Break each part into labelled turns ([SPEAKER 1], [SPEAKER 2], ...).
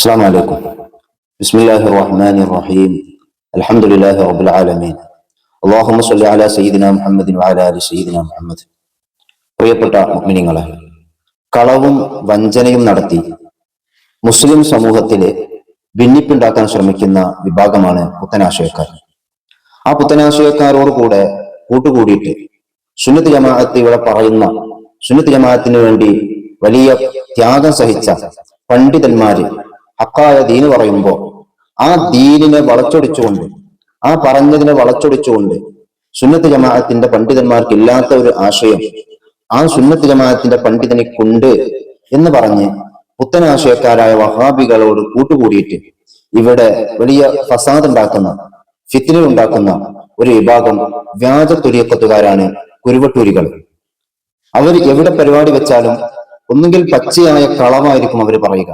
[SPEAKER 1] السلام عليكم بسم الله الرحمن الرحيم الحمد لله رب العالمين اللهم صل على سيدنا محمد وعلى آل سيدنا محمد പ്രിയപ്പെട്ട മുഅ്മിനീങ്ങളെ കളവും വഞ്ചനയും നടത്തി മുസ്ലിം സമൂഹത്തിലെ ഭിന്നിപ്പുണ്ടാക്കാൻ ശ്രമിക്കുന്ന വിഭാഗമാണ് പുത്തനാശയക്കാർ ആ പുത്തനാശയക്കാരോട് കൂടെ കൂട്ടുകൂടിയിട്ട് സുന്നത്ത് ജമാഅത്ത് ഇവിടെ പറയുന്ന സുന്നത്ത് ജമാഅത്തിന് വേണ്ടി വലിയ ത്യാഗം സഹിച്ച പണ്ഡിതന്മാര് ഹക്കായ ദീന് പറയുമ്പോ ആ ദീനിനെ വളച്ചൊടിച്ചുകൊണ്ട് ആ പറഞ്ഞതിനെ വളച്ചൊടിച്ചുകൊണ്ട് സുന്നത്ത് ജമാഅത്തിന്റെ പണ്ഡിതന്മാർക്ക് ഇല്ലാത്ത ഒരു ആശയം ആ സുന്നത്ത് ജമാഅത്തിന്റെ പണ്ഡിതനെ കൊണ്ട് എന്ന് പറഞ്ഞ് പുത്തനാശയക്കാരായ വഹാബികളോട് കൂട്ടുകൂടിയിട്ട് ഇവിടെ വലിയ ഫസാദ് ഉണ്ടാക്കുന്ന ഫിത്തിന ഉണ്ടാക്കുന്ന ഒരു വിഭാഗം വ്യാജ തുരിയക്കത്തുകാരാണ് കുരുവട്ടൂരികൾ. അവർ എവിടെ പരിപാടി വെച്ചാലും ഒന്നുകിൽ പച്ചയായ കളമായിരിക്കും അവർ പറയുക.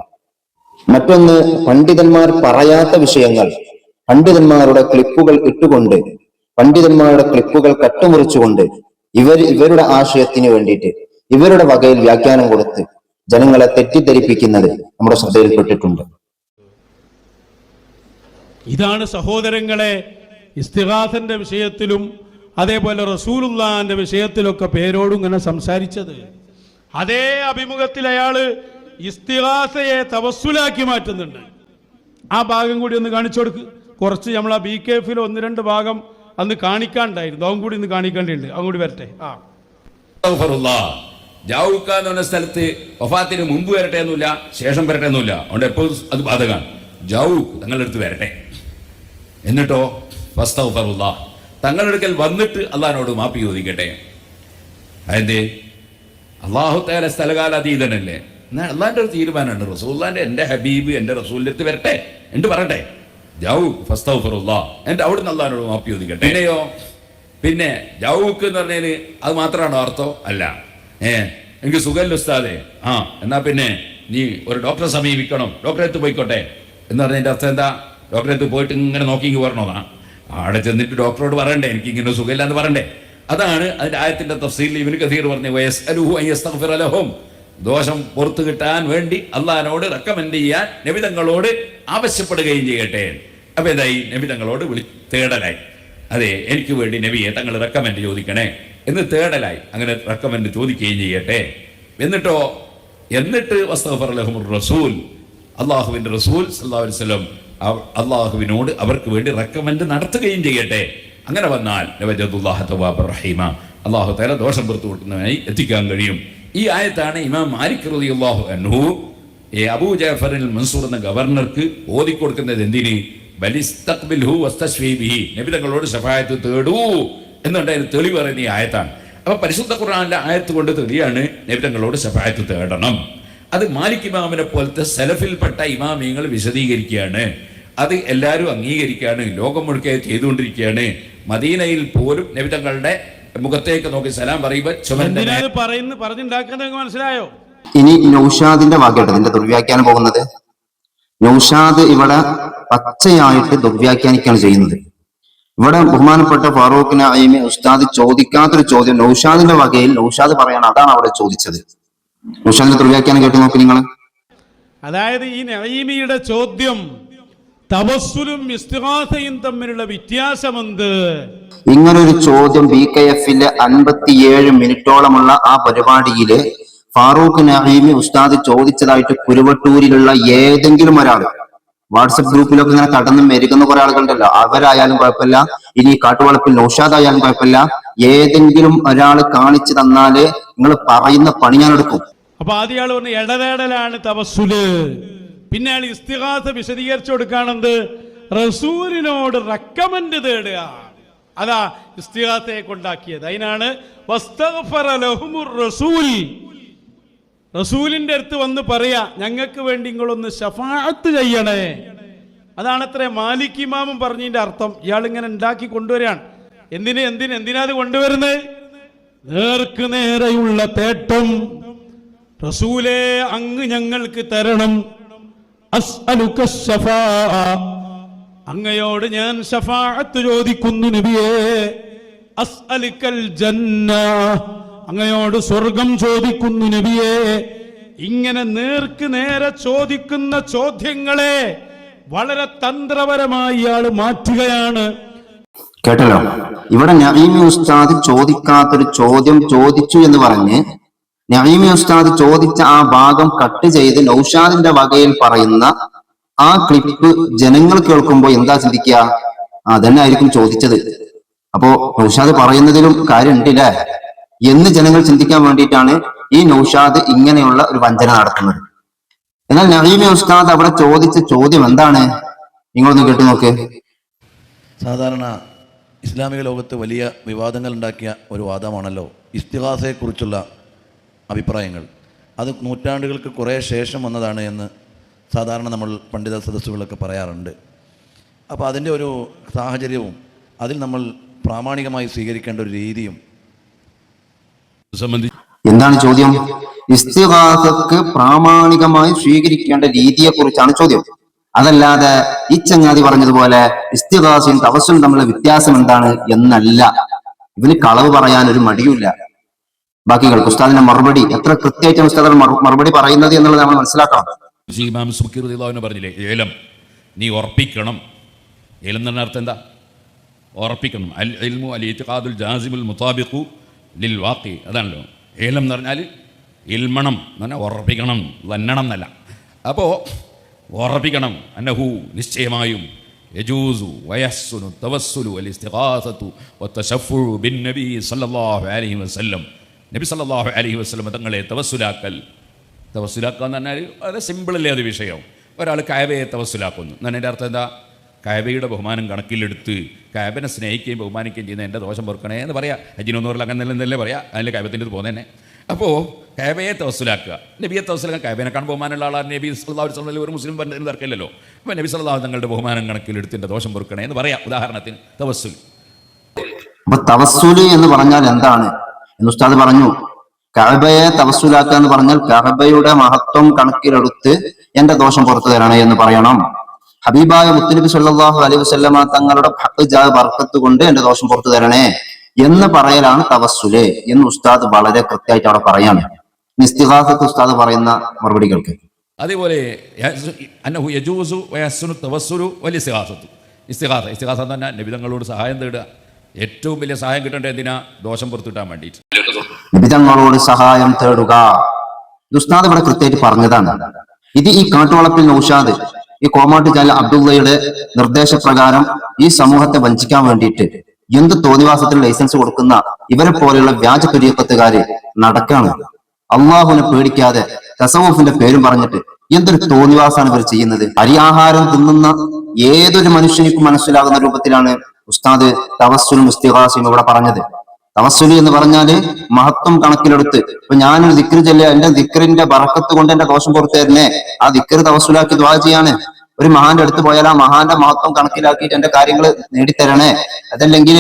[SPEAKER 1] മറ്റൊന്ന് പണ്ഡിതന്മാർ പറയാത്ത വിഷയങ്ങൾ. പണ്ഡിതന്മാരുടെ ക്ലിപ്പുകൾ ഇട്ടുകൊണ്ട് പണ്ഡിതന്മാരുടെ ക്ലിപ്പുകൾ കട്ടുമുറിച്ചുകൊണ്ട് ഇവർ ഇവരുടെ ആശയത്തിന് വേണ്ടിയിട്ട് ഇവരുടെ വകയിൽ വ്യാഖ്യാനം കൊടുത്ത് ജനങ്ങളെ തെറ്റിദ്ധരിപ്പിക്കുന്നത് നമ്മുടെ ശ്രദ്ധയിൽപ്പെട്ടിട്ടുണ്ട്
[SPEAKER 2] ഇതാണ് സഹോദരങ്ങളെ ഇസ്തിഹാസന്റെ വിഷയത്തിലും അതേപോലെ റസൂലുള്ളാന്റെ വിഷയത്തിലൊക്കെ പേരോടും ഇങ്ങനെ സംസാരിച്ചത്. അതേ അഭിമുഖത്തിൽ അയാൾ ഇസ്തിഹാസയെ തവസ്സുലാക്കി മാറ്റുന്നുണ്ട്. ആ ഭാഗം കൂടി ഒന്ന് കാണിച്ചു കൊടുക്ക്. കുറച്ച് നമ്മൾ ആ ബി കെ എഫിൽ ഒന്ന് രണ്ട് ഭാഗം അന്ന് കാണിക്കാണ്ടായിരുന്നു. അതും കൂടി ഇന്ന് കാണിക്കേണ്ടിയുണ്ട് അതും കൂടി വരട്ടെ. ആ.
[SPEAKER 3] ജാവുക്ക എന്ന് പറഞ്ഞ സ്ഥലത്ത് വഫാത്തിന് മുമ്പ് വരട്ടെ എന്നില്ല ശേഷം വരട്ടെ എന്നില്ല. അതുകൊണ്ട് എപ്പോഴും അത് ബാധകമാണ് ജാവൂക്ക് തങ്ങളുടെ അടുത്ത് വരട്ടെ. എന്നിട്ടോ? ഫസ്തഗ്ഫിറുല്ല തങ്ങളുടെ അടുക്കൽ വന്നിട്ട് അള്ളഹാനോട് മാപ്പി ചോദിക്കട്ടെ. അതെന്തേ? അള്ളാഹു തേല സ്ഥലകാലാതീതനല്ലേ? എന്നാൽ അള്ളാന്റെ ഒരു തീരുമാനമുണ്ട്. റസൂല്ലാന്റെ എന്റെ ഹബീബ് എന്റെ അടുത്ത് വരട്ടെ. എന്ത് പറയട്ടെ ജാവൂ ഫസ്തഗ്ഫിറുല്ല. എന്നിട്ട് അവിടുന്ന് അള്ളഹാനോട് മാപ്പി ചോദിക്കട്ടെ. എന്നെയോ പിന്നെ ജൗക്ക് എന്ന് പറഞ്ഞാൽ അത് മാത്രമാണോ അർത്ഥം? അല്ല. ഏ എനിക്ക് സുഖല്ല ഉസ്താദെ. ആ എന്നാൽ പിന്നെ നീ ഒരു ഡോക്ടറെ സമീപിക്കണം. ഡോക്ടറെ അടുത്ത് പോയിക്കോട്ടെ. എന്ന് പറഞ്ഞതിന്റെ അർത്ഥം എന്താ? ഡോക്ടറെ അടുത്ത് പോയിട്ട് ഇങ്ങനെ നോക്കി പറഞ്ഞോന്നാ അവിടെ ചെന്നിട്ട് ഡോക്ടറോട് പറയണ്ടേ? എനിക്ക് ഇങ്ങനെ സുഖമില്ല എന്ന് പറയണ്ടേ? അതാണ് അതിന്റെ ആയത്തിന്റെ തഫ്സീലിൽ ഇവന് കഥീർ പറഞ്ഞു വയസ്സലുഹു അയ്യസ്തഗ്ഫിറ ലഹും ദോഷം പുറത്തു കിട്ടാൻ വേണ്ടി അള്ളഹാനോട് റെക്കമെൻഡ് ചെയ്യാൻ നബിതങ്ങളോട് ആവശ്യപ്പെടുകയും ചെയ്യട്ടെ. അപ്പൊ എന്തായി? നബിതങ്ങളോട് വിളി തേടലായി. അതെ എനിക്ക് വേണ്ടി നബിയെ തങ്ങൾ റെക്കമെൻഡ് ചോദിക്കണേ. എന്ന് തേടലായി. അങ്ങനെ റെക്കമെൻഡ് ചോദിക്കുകയും ചെയ്യട്ടെ. എന്നിട്ടോ? എന്നിട്ട് വസ്തഫർ അലഹമുർ റസൂൽ. അള്ളാഹുവിന്റെ റസൂൽ വസല്ലം അവ- അള്ളാഹുവിനോട് അവർക്ക് വേണ്ടി റെക്കമെൻഡ് നടത്തുകയും ചെയ്യട്ടെ. അങ്ങനെ വന്നാൽ റഹീമ. അള്ളാഹു തല ദോഷം പുറത്തു കൊടുക്കുന്നതിനായി എത്തിക്കാൻ കഴിയും. ഈ ആയത്താണ് ഇമാം മാലിക് റളിയല്ലാഹു അൻഹു. ഈ അബൂ ജാഫറിൽ മൻസൂർ എന്ന ഗവർണർക്ക് ഓതിക്കൊടുക്കുന്നത് നബി തങ്ങളോട് ശഫായത്ത് തേടൂ എന്നുണ്ട് അതിന് തെളിവ് പറയുന്ന ഈ ആയത്താണ്. അപ്പൊ പരിശുദ്ധ ഖുർആനിലെ ആയത്ത് കൊണ്ട് തെളിയാണ് നബി തങ്ങളോട് ശഫായത്ത് തേടണം. അത് മാലിക് ഇമാമിനെ പോലത്തെ സെലഫിൽപ്പെട്ട ഇമാമിയങ്ങൾ വിശദീകരിക്കുകയാണ്. അത് എല്ലാവരും അംഗീകരിക്കുകയാണ്. ലോകം മുഴുക്കെ ചെയ്തുകൊണ്ടിരിക്കുകയാണ്. മദീനയിൽ പോലും നബി തങ്ങളുടെ മുഖത്തേക്ക് നോക്കി സലാം പറയുമ്പോൾ
[SPEAKER 2] പറയുന്ന പറഞ്ഞുണ്ടാക്കുന്നത് മനസ്സിലായോ?
[SPEAKER 1] ഇനി നൗഷാദിന്റെ വാക്യട്ടോ ഇതിന്റെ ദുർവ്യാഖ്യാനം പോകുന്നത്. നൗഷാദ് ഇവിടെ പച്ചയായിട്ട് ദുർവ്യാഖ്യാനിക്കുകയാണ് ചെയ്യുന്നത്. ഇവിടെ ബഹുമാനപ്പെട്ട ഫാറൂഖ് നഈമി ഉസ്താദ് ചോദിക്കാത്തൊരു ചോദ്യം. നൗഷാദിന്റെ വകയിൽ നൗഷാദ് പറയാണ് അതാണ് അവിടെ ചോദിച്ചത്. നൗഷാദിന്റെ ദുർവ്യാഖ്യാനം കേട്ട് നോക്കി നിങ്ങൾ
[SPEAKER 2] അതായത് ഈ നൈമിയുടെ ചോദ്യം തവസ്സുലും ഇസ്തിഹാസയും തമ്മിലുള്ള വ്യത്യാസമെന്ത്?
[SPEAKER 1] ഇങ്ങനൊരു ചോദ്യം ബി കെ എഫിലെ അൻപത്തിയേഴ് മിനിറ്റോളമുള്ള ആ പരിപാടിയിൽ ഫാറൂഖ് നഹീമി ഉസ്താദ് ചോദിച്ചതായിട്ട് കുരുവട്ടൂരിലുള്ള ഏതെങ്കിലും ഒരാൾ വാട്സപ്പ് ഗ്രൂപ്പിലൊക്കെ ഇങ്ങനെ കടന്ന് മെരുകുന്ന കുറെ ആളുകളുണ്ടല്ലോ. അവരായാലും കുഴപ്പമില്ല. ഇനി കാട്ടുവളപ്പിൽ നൗഷാദ് ആയാലും കുഴപ്പമില്ല. ഏതെങ്കിലും ഒരാൾ കാണിച്ചു തന്നാൽ നിങ്ങൾ പറയുന്ന പണി ഞാൻ എടുക്കും
[SPEAKER 2] അപ്പൊ ആദ്യ ആൾ പറഞ്ഞു ഇടതേടലാണ് തവസ്സുൽ പിന്നെ അയാൾ ഇസ്തിഹാസ വിശദീകരിച്ചു കൊടുക്കാണെന്ത് റസൂലിനോട് റെക്കമെൻഡ് തേടുക. അതാ ഇസ്തിഹാസയെ കൊണ്ടാക്കിയത്. അതിനാണ് റസൂൽ. റസൂലിന്റെ അടുത്ത് വന്ന് പറയാ ഞങ്ങൾക്ക് വേണ്ടി നിങ്ങളൊന്ന് ഷഫാത്ത് ചെയ്യണേ. അതാണത്രേ മാലിക് ഇമാമും പറഞ്ഞതിന്റെ അർത്ഥം. ഇയാൾ ഇങ്ങനെ ഉണ്ടാക്കി കൊണ്ടുവരികയാണ്. എന്തിന് എന്തിന് എന്തിനാ അത് കൊണ്ടുവരുന്നത്? നേർക്ക് നേരെയുള്ള തേട്ടം. റസൂലേ അങ്ങ് ഞങ്ങൾക്ക് തരണം. അങ്ങയോട് ഞാൻ ഷഫാഅത്ത് ചോദിക്കുന്നു നബിയേ. അസ്അലിക്കൽ ജന്ന. അങ്ങയോട് സ്വർഗം ചോദിക്കുന്നു നബിയേ. ഇങ്ങനെ നേർക്ക് നേരെ ചോദിക്കുന്ന ചോദ്യങ്ങളെ വളരെ തന്ത്രപരമായി ഇയാൾ മാറ്റുകയാണ്.
[SPEAKER 1] കേട്ടല്ലോ? ഇവിടെ നഈമി ഉസ്താദ് ചോദിക്കാത്തൊരു ചോദ്യം ചോദിച്ചു എന്ന് പറഞ്ഞ് നഈമി ഉസ്താദ് ചോദിച്ച ആ ഭാഗം കട്ട് ചെയ്ത് നൌഷാദിന്റെ വകയിൽ പറയുന്ന ആ ക്ലിപ്പ് ജനങ്ങൾ കേൾക്കുമ്പോൾ എന്താ ചിന്തിക്കുക? അതന്നെ ആയിരിക്കും ചോദിച്ചത്. അപ്പോ നൌഷാദ് പറയുന്നതിലും കാര്യമുണ്ടല്ലേ? എന്ന് ജനങ്ങൾ ചിന്തിക്കാൻ വേണ്ടിയിട്ടാണ് ഈ നൌഷാദ് ഇങ്ങനെയുള്ള ഒരു വഞ്ചന നടത്തുന്നത്. എന്നാൽ നഈമി ഉസ്താദ് അവിടെ ചോദിച്ച ചോദ്യം എന്താണ്? നിങ്ങളൊന്ന് കേട്ടു നോക്ക്.
[SPEAKER 4] സാധാരണ ഇസ്ലാമിക ലോകത്ത് വലിയ വിവാദങ്ങൾ ഉണ്ടാക്കിയ ഒരു വാദമാണല്ലോ ഇസ്തിഹാസയെക്കുറിച്ചുള്ള അഭിപ്രായങ്ങൾ. അത് നൂറ്റാണ്ടുകൾക്ക് കുറേ ശേഷം വന്നതാണ് എന്ന് സാധാരണ നമ്മൾ പണ്ഡിത സദസ്സുകളൊക്കെ പറയാറുണ്ട്. അപ്പോൾ അതിന്റെ ഒരു സാഹചര്യവും അതിൽ നമ്മൾ പ്രാമാണികമായി സ്വീകരിക്കേണ്ട ഒരു രീതിയും
[SPEAKER 3] സംബന്ധിച്ച്
[SPEAKER 1] എന്താണ് ചോദ്യം? ഇസ്തിഹാസക്ക് പ്രാമാണികമായി സ്വീകരിക്കേണ്ട രീതിയെ കുറിച്ചാണ് ചോദ്യം. അതല്ലാതെ ഈ ചങ്ങാതി പറഞ്ഞതുപോലെ ഇസ്തിഹാസയും തപസ്സും തമ്മിലുള്ള വ്യത്യാസം എന്താണ് എന്നല്ല. ഇവന് കളവ് പറയാൻ ഒരു മടിയുമില്ല. ബാക്കി കേൾക്കും ഉസ്താദിന്റെ മറുപടി എത്ര കൃത്യമായിട്ട് ഉസ്താദ് മറുപടി പറയുന്നത് എന്നുള്ളത് നമ്മൾ മനസ്സിലാക്കണം.
[SPEAKER 3] ഇമാം പറഞ്ഞില്ലേ ഏലം നീ ഉറപ്പിക്കണം. ഏലം എന്ന് അർത്ഥം എന്താ? ഉറപ്പിക്കണം. അൽ ഇൽമു അൽ ഇത്തിഖാദുൽ ജാസിമുൽ മുതാബിഖു ലിൽ വാഖി അതാണല്ലോ. ഏലം എന്ന് പറഞ്ഞാൽ ഇൽമണം എന്ന് പറഞ്ഞാൽ ഉറപ്പിക്കണം വന്നണം എന്നല്ല. അപ്പോൾ ഉറപ്പിക്കണം അന്നഹു നിശ്ചയമായും വയസ്സുനു തവസ്സുലു അൽ ഇസ്തിഖാസത്തു വത്തശഫു ബിൻ നബി സല്ലല്ലാഹു അലൈഹി വസല്ലം. നബി സല്ലാഹു അലഹി വസ്ലം തങ്ങളെ തവസുലാക്കൽ തവസുലാക്കുക എന്ന് പറഞ്ഞാൽ വളരെ സിമ്പിളല്ലേ അത് വിഷയം. ഒരാൾ കായബയെ തവസുലാക്കുന്നു എന്നാൽ എന്റെ അർത്ഥം എന്താ? കായബയുടെ ബഹുമാനം കണക്കിലെടുത്ത് കായബനെ സ്നേഹിക്കുകയും ബഹുമാനിക്കുകയും ചെയ്യുന്ന എന്റെ ദോഷം പൊറുക്കണേ എന്ന് പറയാം. അജിനൊന്നൂറിൽ അങ്ങനെ എന്നല്ലേ പറയാം. അതിൽ കായബത്തിന്റെ ഇത് പോകുന്നതന്നെ. അപ്പോൾ കായബയെ തവസുലാക്കുക നബിയെ തവസ്സുലാക്കാൻ കാണാൻ ബഹുമാനമുള്ള ആളാണ് നബി അലൈഹി വസല്ലം ഒരു മുസ്ലിം പറഞ്ഞതിന് തർക്കമില്ലല്ലോ. അപ്പോൾ നബി സല്ലല്ലാഹു തങ്ങളുടെ ബഹുമാനം കണക്കിലെടുത്ത് എന്റെ ദോഷം പൊറുക്കണേ എന്ന് പറയാം. ഉദാഹരണത്തിന് തവസ്സുൽ.
[SPEAKER 1] അപ്പൊ തവസുലി എന്ന് പറഞ്ഞാൽ എന്താണ്? എന്ന് ഉസ്താദ് പറഞ്ഞു. കഅബയെ തവസ്സുലാക്കുക എന്ന് പറഞ്ഞാൽ കഅബയുടെ മഹത്വം കണക്കിലെടുത്ത് എന്റെ ദോഷം പുറത്തു തരണേ എന്ന് പറയണം. ഹബീബായ മുത്തലിബി സല്ലാഹു അലൈഹി വസല്ലമ തങ്ങളുടെ ഹഖ് ജാ ബർക്കത്ത് കൊണ്ട് എന്റെ ദോഷം പുറത്തു തരണേ എന്ന് പറയലാണ് തവസ്സുൽ എന്ന് ഉസ്താദ് വളരെ കൃത്യമായിട്ട് അവിടെ പറയാണ്. നിസ്തിഹാസത്ത് ഉസ്താദ് പറയുന്ന മറുപടി കേൾക്ക്
[SPEAKER 3] അതേപോലെ ഇസ്തിഹാസ ഇസ്തിഹാസ തന്നെ നബിതങ്ങളോട് സഹായം തേടുക. ഏറ്റവും വലിയ സഹായം കിട്ടേണ്ടത് എന്തിനാ? ദോഷം പുറത്തു കിട്ടാൻ വേണ്ടിയിട്ട്.
[SPEAKER 1] നിബിതങ്ങളോട് സഹായം തേടുക. ദുസ്താദ് ഇവിടെ കൃത്യമായിട്ട് പറഞ്ഞതാണ്. ഇത് ഈ കാട്ടുവളപ്പിൽ നൌഷാദ് ഈ കോമാട്ട് ചാല അബ്ദുള്ളയുടെ നിർദ്ദേശപ്രകാരം ഈ സമൂഹത്തെ വഞ്ചിക്കാൻ വേണ്ടിയിട്ട് എന്ത് തോന്നിവാസത്തിന് ലൈസൻസ് കൊടുക്കുന്ന ഇവരെ പോലെയുള്ള വ്യാജ പെരിയപ്പത്തുകാര് നടക്കാണ്. അള്ളാഹുവിനെ പേടിക്കാതെ തസവൂഫിന്റെ പേരും പറഞ്ഞിട്ട് എന്തൊരു തോന്നിവാസാണ് ഇവർ ചെയ്യുന്നത്? അരിയാഹാരം തിന്നുന്ന ഏതൊരു മനുഷ്യനിക്കും മനസ്സിലാകുന്ന രൂപത്തിലാണ് ഉസ്താദ് തവസ്സുൽ ഇസ്തിഹാസും ഇവിടെ പറഞ്ഞത്. തവസ്സുലി എന്ന് പറഞ്ഞാൽ മഹത്വം കണക്കിലെടുത്ത്. ഇപ്പൊ ഞാനൊരു ദിക്ർ ചെല്ല എന്റെ ദിക്റിന്റെ ബറക്കത്ത് കൊണ്ട് എന്റെ ദോഷം പുറത്തു തരുന്നേ ആ ദിക്ർ തവസ്സുലാക്കി ദ്വാ ചെയ്യാണ്. ഒരു മഹാന്റെ അടുത്ത് പോയാൽ ആ മഹാന്റെ മഹത്വം കണക്കിലാക്കിയിട്ട് എന്റെ കാര്യങ്ങൾ നേടിത്തരണേ. അതല്ലെങ്കിൽ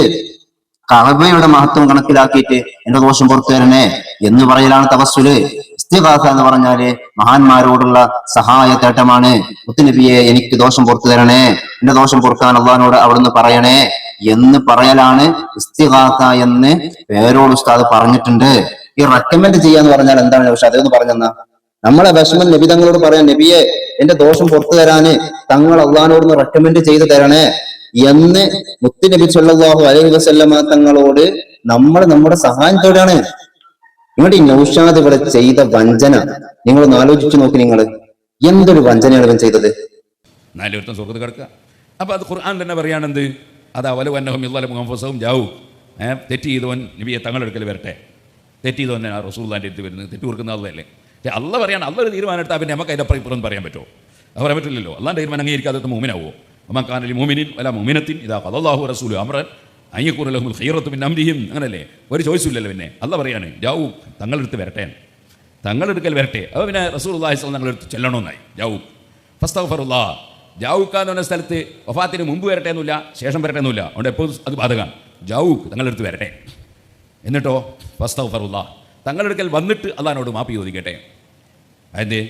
[SPEAKER 1] കഅബയുടെ മഹത്വം കണക്കിലാക്കിയിട്ട് എന്റെ ദോഷം പുറത്തു തരണേ എന്ന് പറയലാണ് തവസ്സുൽ. ഇസ്തിഹാസ എന്ന് പറഞ്ഞാൽ മഹാന്മാരോടുള്ള സഹായ തേട്ടമാണ്. മുത്തുനബിയെ എനിക്ക് ദോഷം പുറത്തു തരണേ. എന്റെ ദോഷം പുറത്താൻ അള്ളഹാനോട് അവിടുന്ന് പറയണേ. എന്ന് പറയലാണ് ഇസ്തിഹാസ എന്ന് പേരോട് ഉസ്താദ് പറഞ്ഞിട്ടുണ്ട്. ഈ റെക്കമെൻഡ് ചെയ്യാന്ന് പറഞ്ഞാൽ എന്താണ് പക്ഷെ അതൊന്ന് പറഞ്ഞെന്നാ നമ്മളെ വിഷമം നബി തങ്ങളോട് പറയാൻ നബിയെ എന്റെ ദോഷം പുറത്തു തരാന് തങ്ങൾ അള്ളഹാനോടൊന്ന് റെക്കമെൻഡ് ചെയ്ത് തരണേ എന്ന് മുത്തുനബി സല്ലാഹു അലൈഹി വസല്ലമ തങ്ങളോട് നമ്മൾ നമ്മുടെ സഹായത്തോടെയാണ് നിങ്ങളുടെ ഈ നൗഷാദ് ഇവിടെ ചെയ്ത വഞ്ചന നിങ്ങൾ ഒന്ന് ആലോചിച്ചു നോക്കി നിങ്ങൾ എന്തൊരു വഞ്ചനയാണ് ഇവൻ ചെയ്തത്?
[SPEAKER 3] അപ്പൊ അത് ഖുർആൻ തന്നെ പറയുകയാണെന്ത് അത് അവല വന്നഹും ഇല്ലാലും മുഹമ്മസവും ജാവും. തെറ്റ് ചെയ്തവൻ നബിയെ തങ്ങളെടുക്കൽ വരട്ടെ. തെറ്റ് ചെയ്തവൻ ആ റസൂല്ലാന്റെ അടുത്ത് വരുന്നത് തെറ്റ് കൊടുക്കുന്ന അല്ലല്ലേ പക്ഷേ അല്ല പറയാണ് അല്ല ഒരു തീരുമാനം എടുത്താൽ പിന്നെ നമുക്ക് അതിന്റെ അപ്പുറം പറയാൻ പറ്റുമോ? അത് പറയാൻ പറ്റില്ലല്ലോ. അല്ലാണ്ട് തീരുമാനം അംഗീകരിക്കാത്ത മൂമിനാവോ അമ്മക്കാനലി മൂമിനിൻ അല്ല മൂമിനത്തിൻ ഇതാ അള്ളാഹു റസൂൽ അമ്രൻ അയ്യക്കൂറലഹുൽ ഹീറത്തും അംരിഹിം. അങ്ങനല്ലേ? ഒരു ചോയ്സും ഇല്ലല്ലോ പിന്നെ. അല്ല പറയാണ് ജാവു തങ്ങളെടുത്ത് വരട്ടെ. തങ്ങളെടുക്കൽ വരട്ടെ. അപ്പോൾ പിന്നെ റസൂൽ അള്ളാഹിസ്ലാം തങ്ങളെടുത്ത് ചെല്ലണമെന്നായി ജാവു. ഫസ്തഫറുല്ലാ ജാവൂക്ക എന്ന് പറഞ്ഞ സ്ഥലത്ത് വഫാത്തിന് മുമ്പ് വരട്ടെ എന്നില്ല ശേഷം വരട്ടെ എന്നില്ല. അതുകൊണ്ട് എപ്പോഴും അത് ബാധകമാണ്. ജാവൂക്ക് തങ്ങളെടുത്ത് വരട്ടെ. എന്നിട്ടോ ഫസ്തഫറുല്ലാ തങ്ങളെടുക്കൽ വന്നിട്ട് അള്ളഹാനോട് മാപ്പി ചോദിക്കട്ടെ. അതെന്തേ?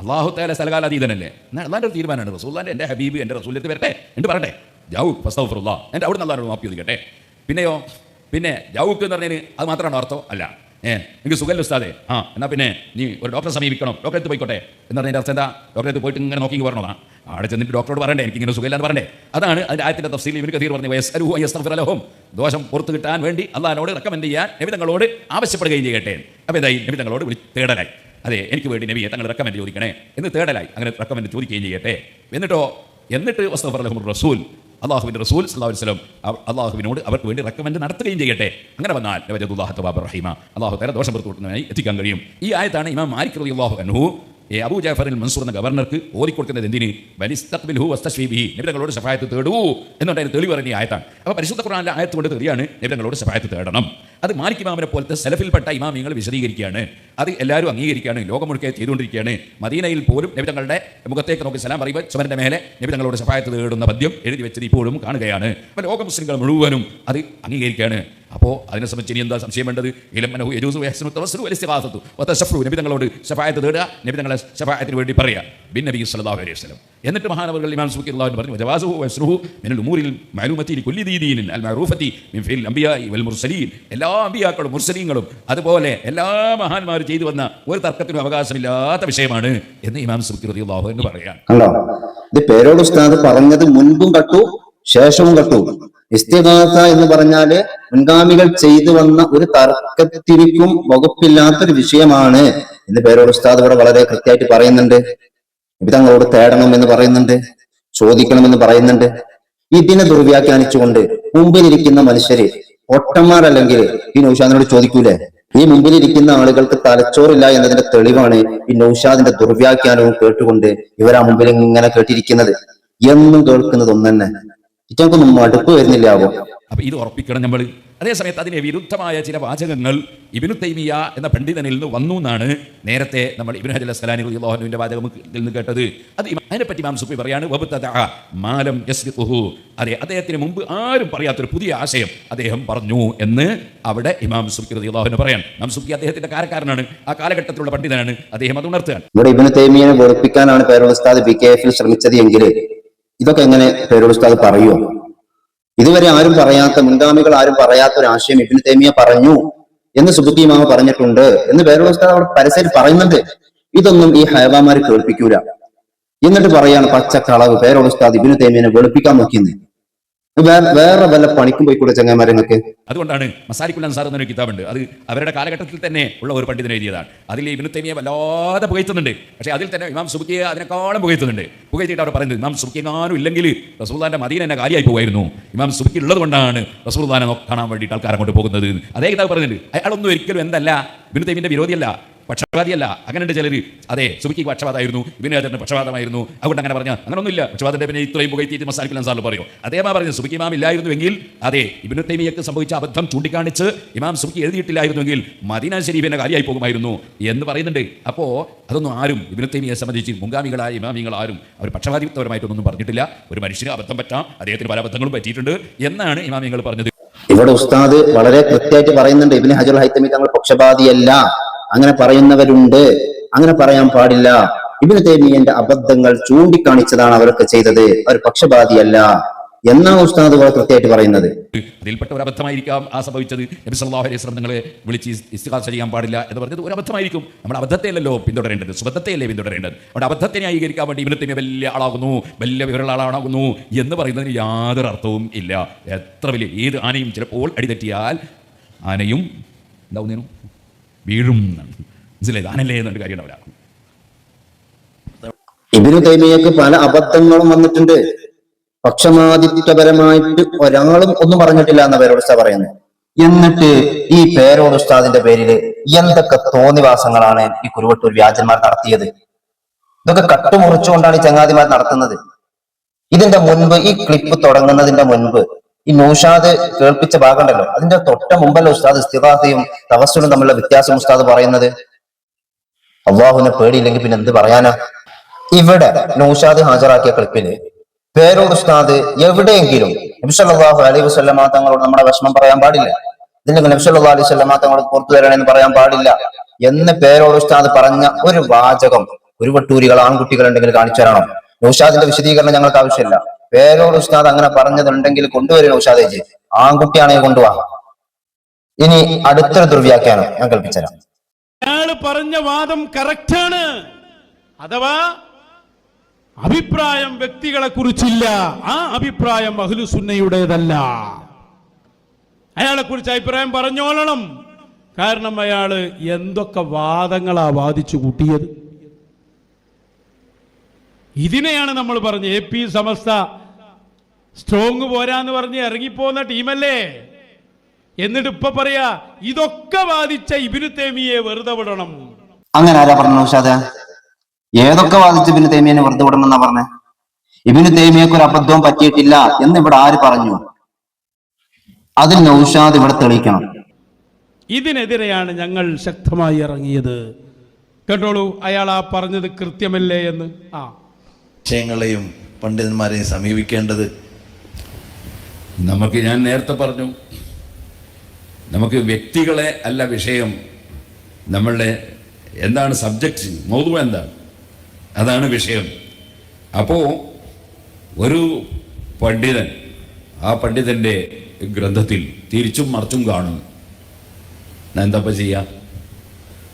[SPEAKER 3] അള്ളാഹു താല സ്ഥലകാലാതീതനല്ലേ? എന്നാൽ അള്ളാന്റെ ഒരു തീരുമാനമാണ്. റസൂല്ലാന്റെ എന്റെ ഹബീബ് എന്റെ റസൂലത്ത് വരട്ടെ എന്ന് പറയട്ടെ. ഫസ്തവ് ഫസ്തഫറുല്ലാ എന്റെ അവിടെ നിന്ന് അള്ളഹാനോട് മാപ്പി ചോദിക്കട്ടെ. പിന്നെയോ? പിന്നെ ജാവൂക്ക് എന്ന് പറഞ്ഞതിന് അത് മാത്രമാണ് അർത്ഥം? അല്ല. ഏ എനിക്ക് സുഖല്ല ഉസ്താദെ. ആ എന്നാൽ പിന്നെ നീ ഒരു ഡോക്ടറെ സമീപിക്കണം? ഡോക്ടറെ അടുത്ത് പോയിക്കോട്ടെ. എന്ന് പറഞ്ഞതിന്റെ അർത്ഥം എന്താ? ഡോക്ടറെ പോയിട്ട് ഇങ്ങനെ നോക്കി പറഞ്ഞതാ അവിടെ ചെന്നിട്ട് ഡോക്ടറോട് പറയണ്ടേ എനിക്ക് ഇങ്ങനെ സുഖമില്ലാന്ന് പറഞ്ഞേ അതാണ് അതിന്റെ ആയത്തിന്റെ തഫ്സീൽ. ഇവർക്ക് കഥീർ പറഞ്ഞു വയസ്സരുഹു അയ്യസ്തഫിറലഹും ദോഷം പുറത്ത് കിട്ടാൻ വേണ്ടി അള്ളഹാനോട് റെക്കമെൻഡ് ചെയ്യാൻ നബിതങ്ങളോട് ആവശ്യപ്പെടുകയും ചെയ്യട്ടെ. അപ്പോൾ ഇതായി നബിതങ്ങളോട് വിളി തേടലായി. അതെ എനിക്ക് വേണ്ടി നബിയെ തങ്ങൾ റെക്കമെൻഡ് ചോദിക്കണേ എന്ന് തേടലായി. അങ്ങനെ റെക്കമെൻഡ് ചോദിക്കുകയും ചെയ്യട്ടെ. എന്നിട്ടോ എന്നിട്ട് വസ്തഫറലഹും റസൂൽ അള്ളാഹുവിന്റെ റസൂൽ സല്ലാഹു വസ്ലം അള്ളാഹുവിനോട് അവർക്ക് വേണ്ടി റെക്കമെൻഡ് നടത്തുകയും ചെയ്യട്ടെ. അങ്ങനെ വന്നാൽ നവജദുല്ലാഹ് തബാബ് റഹീമ. അള്ളാഹു തല ദോഷം പുറത്തുവിടുന്നതിനായി എത്തിക്കാൻ കഴിയും. ഈ ആയത്താണ് ഇമാം മാലിക് അള്ളാഹു അൻഹു ഏ അബൂ ജാഫറിൽ മൻസൂർ എന്ന ഗവർണർക്ക് ഓതിക്കൊടുക്കുന്നത് എന്തിന്? ബലിസ്തഖ്ബിൽഹു വസ്തശ്വീബിഹി നബിതങ്ങളോട് സഹായത്ത് തേടൂ. എന്നുകൊണ്ട് അതിന് തെളിവ് പറഞ്ഞ ഈ ആയത്താണ്. അപ്പോൾ പരിശുദ്ധ ഖുർആനിലെ ആയത്ത് കൊണ്ട് തെളിയാണ് നബിതങ്ങളോട് സഹായത്ത് തേടണം. അത് മാലിക് ഇമാമിനെ പോലത്തെ സെലഫിൽപ്പെട്ട ഇമാമിങ്ങൾ വിശദീകരിക്കുകയാണ്. അത് എല്ലാവരും അംഗീകരിക്കുകയാണ്. ലോകമുഴുക്കെ ചെയ്തുകൊണ്ടിരിക്കുകയാണ്. മദീനയിൽ പോലും നബിതങ്ങളുടെ മുഖത്തേക്ക് നോക്കി സലാം പറയുമ്പോൾ ചുമരന്റെ മേലെ നബിതങ്ങളോട് സഹായത്ത് തേടുന്ന പദ്യം എഴുതി വെച്ചത് ഇപ്പോഴും കാണുകയാണ്. അപ്പോൾ ലോക മുസ്ലിങ്ങൾ മുഴുവനും അത് അംഗീകരിക്കുകയാണ്. അപ്പോൾ അതിനെ സംബന്ധിച്ച് ഇനി എന്താ സംശയം വേണ്ടത്? ഇലമ്മനഹു യജൂസു യഹ്സനു തവസ്സലു വലിസ്തിഗാസത്തു നബി നബിതങ്ങളോട് ശഫായത്ത് തേടുക നബിതങ്ങളെ ശഫായത്തിന് വേണ്ടി പറയുക. ബിൻ നബി സല്ലല്ലാഹു അലൈഹി വസല്ലം. എന്നിട്ട് മഹാനവറുകൾ ഇമാം സുഖി അള്ളാഹു പറഞ്ഞു ജവാസുഹു വസ്റുഹു മിനൽ ഉമൂരിൽ മഅലൂമത്തി ലികുല്ലി ദീദീനിൻ അൽ മഅറൂഫത്തി മിൻ ഫിൽ അംബിയാഇ വൽ മുർസലീൻ. എല്ലാ അമ്പിയാക്കളും മുർസലീങ്ങളും അതുപോലെ എല്ലാ മഹാന്മാരും ചെയ്തു വന്ന ഒരു തർക്കത്തിനും അവകാശമില്ലാത്ത വിഷയമാണ് എന്ന് ഇമാം സുഖി റളിയല്ലാഹു എന്ന് പറയാം
[SPEAKER 1] ഉസ്താദ് പറഞ്ഞത് മുൻപും കട്ടു ശേഷവും കട്ടു. ഇസ്തിഹാസ എന്ന് പറഞ്ഞാൽ മുൻഗാമികൾ ചെയ്തു വന്ന ഒരു തർക്കത്തിരിക്കും വകുപ്പില്ലാത്തൊരു വിഷയമാണ് എന്ന് പേരോട് ഉസ്താദ് ഇവിടെ വളരെ കൃത്യമായിട്ട് പറയുന്നുണ്ട്. ഇത് തങ്ങളോട് തേടണം എന്ന് പറയുന്നുണ്ട്. ചോദിക്കണമെന്ന് പറയുന്നുണ്ട്. ഇതിനെ ദുർവ്യാഖ്യാനിച്ചുകൊണ്ട് മുമ്പിലിരിക്കുന്ന മനുഷ്യര് ഒട്ടന്മാരല്ലെങ്കിൽ ഈ നൌഷാദിനോട് ചോദിക്കൂലേ? ഈ മുമ്പിലിരിക്കുന്ന ആളുകൾക്ക് തലച്ചോറില്ല എന്നതിന്റെ തെളിവാണ് ഈ നൌഷാദിന്റെ ദുർവ്യാഖ്യാനവും കേട്ടുകൊണ്ട് ഇവരാ മുമ്പിൽ ഇങ്ങനെ കേട്ടിരിക്കുന്നത്. എന്നും കേൾക്കുന്നത് ഒന്ന് ഇറ്റങ്ങൾക്കൊന്നും മടുപ്പ് വരുന്നില്ലാവോ?
[SPEAKER 3] അപ്പൊ ഇത് ഉറപ്പിക്കണം നമ്മൾ അതേ സമയത്ത് അതിന് വിരുദ്ധമായ ചില വാചകങ്ങൾ ഇബിനു തൈമിയ എന്ന പണ്ഡിതനിൽ നിന്ന് വന്നു എന്നാണ് നേരത്തെ നമ്മൾ ഇബിൻ ഹജൽ സലാനി റളിയല്ലാഹുവിന്റെ വാചകത്തിൽ നിന്ന് കേട്ടത്. അത് അതിനെപ്പറ്റി മാം സുപ്പി പറയാണ് മാലം അതെ അദ്ദേഹത്തിന് മുമ്പ് ആരും പറയാത്തൊരു പുതിയ ആശയം അദ്ദേഹം പറഞ്ഞു എന്ന് അവിടെ ഇമാം സുബി റളിയല്ലാഹുവിന് പറയാം മാം സുബി അദ്ദേഹത്തിന്റെ കാരക്കാരനാണ് ആ കാലഘട്ടത്തിലുള്ള പണ്ഡിതനാണ്. അദ്ദേഹം അത് ഉണർത്തുകയാണ്.
[SPEAKER 1] ഇവിടെ ഇബിന് തൈമിയെ വെറുപ്പിക്കാനാണ് പേരുള്ള ശ്രമിച്ചത് എങ്കിൽ ഇതൊക്കെ എങ്ങനെ പേരോടുസ്താദ് പറയുമോ ഇതുവരെ ആരും പറയാത്ത മുൻഗാമികൾ ആരും പറയാത്ത ഒരു ആശയം ഇബിന് തേമിയ പറഞ്ഞു എന്ന് സുബുദ്ധി മാമ പറഞ്ഞിട്ടുണ്ട് എന്ന് പേരോടുസ്താദ് അവിടെ പരസ്യത്തിൽ പറയുന്നുണ്ട്. ഇതൊന്നും ഈ ഹൈവാമാര് കേൾപ്പിക്കൂല. എന്നിട്ട് പറയാണ് പച്ചക്കളവ്. പേരോടുസ്താദ് ഇബിന് തൈമിയനെ വെളുപ്പിക്കാൻ നോക്കിയെന്ന്. വേറെ വല്ല പണിക്കും പോയി ചങ്ങന്മാരെ നിങ്ങൾക്ക്
[SPEAKER 3] അതുകൊണ്ടാണ് മസാരിക്കുൽ അൻസാർ എന്നൊരു കിതാബുണ്ട്. അത് അവരുടെ കാലഘട്ടത്തിൽ തന്നെ ഉള്ള ഒരു പണ്ഡിതൻ എഴുതിയതാണ്. അതിൽ ഇബിനു തൈമിയെ വല്ലാതെ പുകഴ്ത്തുന്നുണ്ട്. പക്ഷേ അതിൽ തന്നെ ഇമാം സുബുക്കിയെ അതിനേക്കാളും പുകഴ്ത്തുന്നുണ്ട്. പുകഴ്ത്തിയിട്ട് അവർ പറയുന്നത് ഇമാം സുബുക്കി എങ്ങാനും ഇല്ലെങ്കിൽ റസൂൽദാന്റെ മദീന എന്നെ കാര്യമായി പോകുമായിരുന്നു. ഇമാം സുബുക്കി ഉള്ളത് കൊണ്ടാണ് റസൂൽദാനെ കാണാൻ വേണ്ടിയിട്ട് ആൾക്കാരെ കൊണ്ട് പോകുന്നത്. അതേ കിതാബ് പറയുന്നുണ്ട്. അയാളൊന്നും ഒരിക്കലും എന്തല്ല ഇബിനു തൈമിന്റെ വിരോധിയല്ല. പക്ഷപാതിയല്ല. അങ്ങനെയുണ്ട് ചിലർ അതെ സുബിക്ക് പക്ഷപാതമായിരുന്നു ഹജറിന് പക്ഷപാതമായിരുന്നു. അതുകൊണ്ട് അങ്ങനെ പറഞ്ഞാൽ അങ്ങനൊന്നുമില്ല. പക്ഷപാതന്റെ പിന്നെ ഇത്രയും പുകഴ്ത്തിയിട്ട് മസാലിക്കുൽ സാറിന് പറയും. അദ്ദേഹം പറഞ്ഞു സുബിക്ക് ഇമാം ഇല്ലായിരുന്നുവെങ്കിൽ അതെ ഇബിനു തൈമിയക്ക് സംഭവിച്ച അബദ്ധം ചൂണ്ടിക്കാണിച്ച് ഇമാം സുബിക്ക് എഴുതിയിട്ടില്ലായിരുന്നുവെങ്കിൽ മദീന ശരീഫിന്റെ കാര്യമായി പോകുമായിരുന്നു എന്ന് പറയുന്നുണ്ട്. അപ്പോ അതൊന്നും ആരും ഇബിനു തൈമിയെ സംബന്ധിച്ച് മുൻഗാമികളായ ഇമാമികൾ ആരും അവർ പക്ഷപാതിത്വപരമായിട്ടൊന്നും പറഞ്ഞിട്ടില്ല. ഒരു മനുഷ്യന് അബദ്ധം പറ്റാം അദ്ദേഹത്തിന് പല അബദ്ധങ്ങളും പറ്റിയിട്ടുണ്ട് എന്നാണ് ഇമാമിങ്ങൾ പറഞ്ഞത്.
[SPEAKER 1] ഇവിടെ ഉസ്താദ് വളരെ കൃത്യമായിട്ട് പറയുന്നുണ്ട്. ഇബിന് ഹജുൽ ഹൈത്തമി തങ്ങൾ പക്ഷപാതിയല്ല. അങ്ങനെ പറയുന്നവരുണ്ട്. അങ്ങനെ പറയാൻ പാടില്ല. ഇബിന് തേമിയന്റെ അബദ്ധങ്ങൾ ചൂണ്ടിക്കാണിച്ചതാണ് അവരൊക്കെ ചെയ്തത്. അവർ പക്ഷപാതിയല്ല എന്നാണ് ഉസ്താദ് കൃത്യമായിട്ട് പറയുന്നത്?
[SPEAKER 3] അതിൽപ്പെട്ട ഒരു അബദ്ധമായിരിക്കാം. ആ സംഭവിച്ചത് നബി സല്ലല്ലാഹു അലൈഹി വസല്ലം നിങ്ങളെ വിളിച്ച് ഇസ്തിഹാസ ചെയ്യാൻ പാടില്ല എന്ന് പറഞ്ഞത് ഒരു അബദ്ധമായിരിക്കും. നമ്മൾ അബദ്ധത്തെയല്ലോ പിന്തുടരേണ്ടത്. സുബദ്ധത്തെയല്ലേ പിന്തുടരേണ്ടത്? അവിടെ അബദ്ധത്തെ ന്യായീകരിക്കാൻ വേണ്ടി ഇവനത്തിന് വലിയ ആളാകുന്നു. വലിയ വിവരമുള്ള ആളാകുന്നു എന്ന് പറയുന്നതിന് യാതൊരു അർത്ഥവും ഇല്ല. എത്ര വലിയ ഏത് ആനയും ചിലപ്പോൾ അടിതെറ്റിയാൽ ആനയും എന്താവുന്നതിനും വീഴും മനസ്സിലായി? ആനല്ലേ എന്നൊരു കാര്യം ഉണ്ടാവില്ല
[SPEAKER 1] ഇബിനു പല അബദ്ധങ്ങളും വന്നിട്ടുണ്ട്. പക്ഷമാതിത്വപരമായിട്ട് ഒരാളും ഒന്നും പറഞ്ഞിട്ടില്ല എന്ന പേരോട് ഉസ്താദ് പറയുന്നത്. എന്നിട്ട് ഈ പേരോട് ഉസ്താദിന്റെ പേരിൽ എന്തൊക്കെ തോന്നിവാസങ്ങളാണ് ഈ കുരുവട്ടൂർ വ്യാജന്മാർ നടത്തിയത്? ഇതൊക്കെ കട്ടുമുറിച്ചുകൊണ്ടാണ് ഈ ചങ്ങാതിമാർ നടത്തുന്നത്. ഇതിന്റെ മുൻപ് ഈ ക്ലിപ്പ് തുടങ്ങുന്നതിന്റെ മുൻപ് ഈ നൗഷാദ് കേൾപ്പിച്ച ഭാഗമുണ്ടല്ലോ. അതിന്റെ തൊട്ട മുമ്പല്ല ഉസ്താദ് സ്ഥിതാസയും തവസ്സുലും തമ്മിലുള്ള വ്യത്യാസം ഉസ്താദ് പറയുന്നത്? അള്ളാഹുവിനെ പേടിയില്ലെങ്കിൽ പിന്നെ എന്ത് പറയാനാ? ഇവിടെ നൗഷാദ് ഹാജരാക്കിയ ക്ലിപ്പിൽ പേരോട് ഉസ്താദ് എവിടെയെങ്കിലും നബ്സല്ലാഹു അലൈഹി വസ്ലമ തങ്ങളോട് നമ്മുടെ വിഷമം പറയാൻ പാടില്ല. ഇതിന്റെ നബ്സല്ലാ അലൈഹി വസ്ലമ തങ്ങളോട് പുറത്തു തരണമെന്ന് പറയാൻ പാടില്ല. എന്ന് പേരോട് ഉസ്താദ് പറഞ്ഞ ഒരു വാചകം ഒരു വട്ടൂരികൾ ആൺകുട്ടികൾ ഉണ്ടെങ്കിൽ കാണിച്ചു തരണം. നൗഷാദിന്റെ വിശദീകരണം ഞങ്ങൾക്ക് ആവശ്യമില്ല. പേരോട് ഉസ്താദ് അങ്ങനെ പറഞ്ഞതുണ്ടെങ്കിൽ കൊണ്ടുവരുന്ന ഉഷാദേജി ആൺകുട്ടിയാണെങ്കിൽ കൊണ്ടുപോവാ ഇനി അടുത്തൊരു ദുർവ്യാഖ്യാനം ഞാൻ കൽപ്പിച്ചുതരാം
[SPEAKER 2] അയാൾ പറഞ്ഞ വാദം കറക്റ്റാണ് അഥവാ അഭിപ്രായം വ്യക്തികളെ കുറിച്ചില്ല. ആ അഭിപ്രായം അഹ്ലുസുന്നയുടേതല്ല അയാളെ കുറിച്ച് അഭിപ്രായം പറഞ്ഞോളണം കാരണം അയാൾ എന്തൊക്കെ വാദങ്ങളാ വാദിച്ചു കൂട്ടിയത്? ഇതിനെയാണ് നമ്മൾ പറഞ്ഞത്. എ പി സമസ്ത സ്ട്രോങ് പോരാന്ന് പറഞ്ഞ് ഇറങ്ങിപ്പോന്ന ടീമല്ലേ? എന്നിട്ട് ഇപ്പൊ പറയാ ഇതൊക്കെ വാദിച്ച ഇബിനു തേമിയെ വെറുതെ വിടണം.
[SPEAKER 1] അങ്ങനെ ആരാ പറഞ്ഞു നൗഷാദ് ഏതൊക്കെ വാദിച്ച ഇബിനു തേമിയെ വെറുതെ വിടണം എന്നാ പറഞ്ഞേ? ഇബിനു തേമിയക്ക് ഒരു അബദ്ധവും പറ്റിയിട്ടില്ല എന്ന് ഇവിടെ ആര് പറഞ്ഞു? അതിൽ നൗഷാദ് ഇവിടെ തെളിയിക്കണം.
[SPEAKER 2] ഇതിനെതിരെയാണ് ഞങ്ങൾ ശക്തമായി ഇറങ്ങിയത്. കേട്ടോളൂ അയാൾ ആ പറഞ്ഞത് കൃത്യമല്ലേ എന്ന്? ആ.
[SPEAKER 4] വിഷയങ്ങളെയും പണ്ഡിതന്മാരെയും സമീപിക്കേണ്ടത്
[SPEAKER 3] നമുക്ക് ഞാൻ നേരത്തെ പറഞ്ഞു നമുക്ക് വ്യക്തികളെ അല്ല വിഷയം. നമ്മളുടെ എന്താണ് സബ്ജക്റ്റ് മോതു എന്താണ്? അതാണ് വിഷയം. അപ്പോൾ ഒരു പണ്ഡിതൻ ആ പണ്ഡിതന്റെ ഗ്രന്ഥത്തിൽ തിരിച്ചും മറിച്ചും കാണുന്നു ഞാൻ എന്താ ചെയ്യാ?